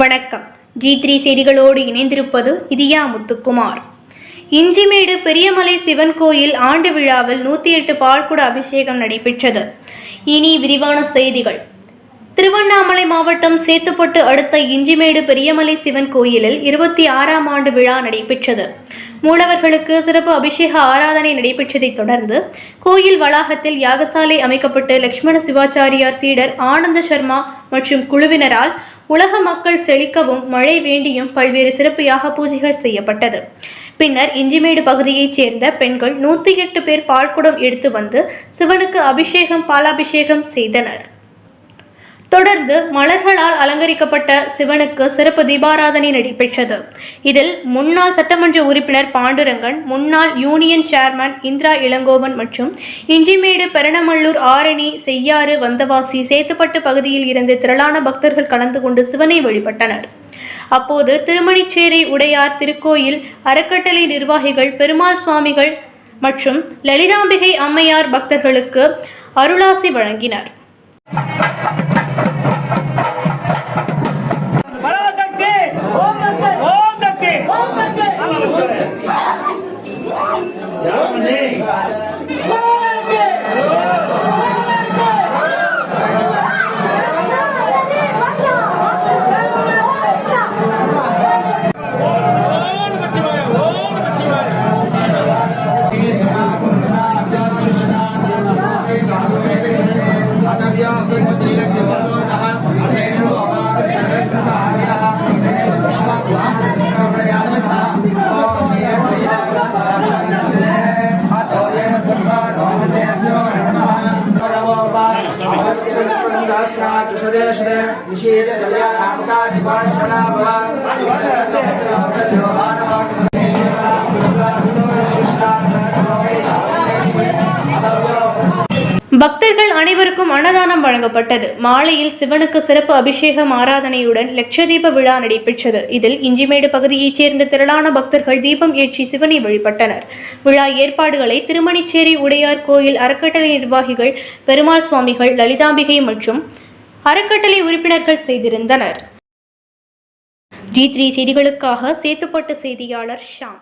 வணக்கம். G three செய்திகளோடு இணைந்திருப்பது இதியா முத்துக்குமார். இஞ்சிமேடு பெரியமலை சிவன் கோயில் ஆண்டு விழாவில் நூற்றி எட்டு பால்குட அபிஷேகம் நடைபெற்றது. இனி விரிவான செய்திகள். திருவண்ணாமலை மாவட்டம் சேத்துப்பட்டு அடுத்த இஞ்சிமேடு பெரியமலை சிவன் கோயிலில் இருபத்தி ஆறாம் ஆண்டு விழா நடைபெற்றது. மூலவர்களுக்கு சிறப்பு அபிஷேக ஆராதனை நடைபெற்றதைத் தொடர்ந்து கோயில் வளாகத்தில் யாகசாலை அமைக்கப்பட்டு லட்சுமண சிவாச்சாரியார் சீடர் ஆனந்த சர்மா மற்றும் குழுவினரால் உலக மக்கள் செழிக்கவும் மழை வேண்டியும் பல்வேறு சிறப்பியாக பூஜைகள் செய்யப்பட்டது. பின்னர் இஞ்சிமேடு பகுதியைச் சேர்ந்த பெண்கள் நூற்றி எட்டு பேர் பால்குடம் எடுத்து வந்து சிவனுக்கு அபிஷேகம் பாலாபிஷேகம் செய்தனர். தொடர்ந்து மலர்களால் அலங்கரிக்கப்பட்ட சிவனுக்கு சிறப்பு தீபாராதனை நடைபெற்றது. இதில் முன்னாள் சட்டமன்ற உறுப்பினர் பாண்டுரங்கன் முன்னாள் யூனியன் சேர்மன் இந்திரா இளங்கோவன் மற்றும் இஞ்சிமேடு பெரணமல்லூர் ஆரணி செய்யாறு வந்தவாசி சேத்துப்பட்டு பகுதியில் இருந்து திரளான பக்தர்கள் கலந்து கொண்டு சிவனை வழிபட்டனர். அப்போது திருமணிச்சேரி உடையார் திருக்கோயில் அறக்கட்டளை நிர்வாகிகள் பெருமாள் சுவாமிகள் மற்றும் லலிதாம்பிகை அம்மையார் பக்தர்களுக்கு அருளாசி வழங்கினர். Hey. सहस्राचुषदेशुदे பக்தர்கள் அனைவருக்கும் அன்னதானம் வழங்கப்பட்டது. மாலையில் சிவனுக்கு சிறப்பு அபிஷேகம் ஆராதனையுடன் லட்சதீப விழா நடைபெற்றது. இதில் இஞ்சிமேடு பகுதியைச் சேர்ந்த திரளான பக்தர்கள் தீபம் ஏற்றி சிவனை வழிபட்டனர். விழா ஏற்பாடுகளை திருமணிச்சேரி உடையார் கோயில் அறக்கட்டளை நிர்வாகிகள் பெருமாள் சுவாமிகள் லலிதாம்பிகை மற்றும் அறக்கட்டளை உறுப்பினர்கள் செய்திருந்தனர். ஜி த்ரீ செய்திகளுக்காக சேத்துப்பட்டு செய்தியாளர் ஷாம்.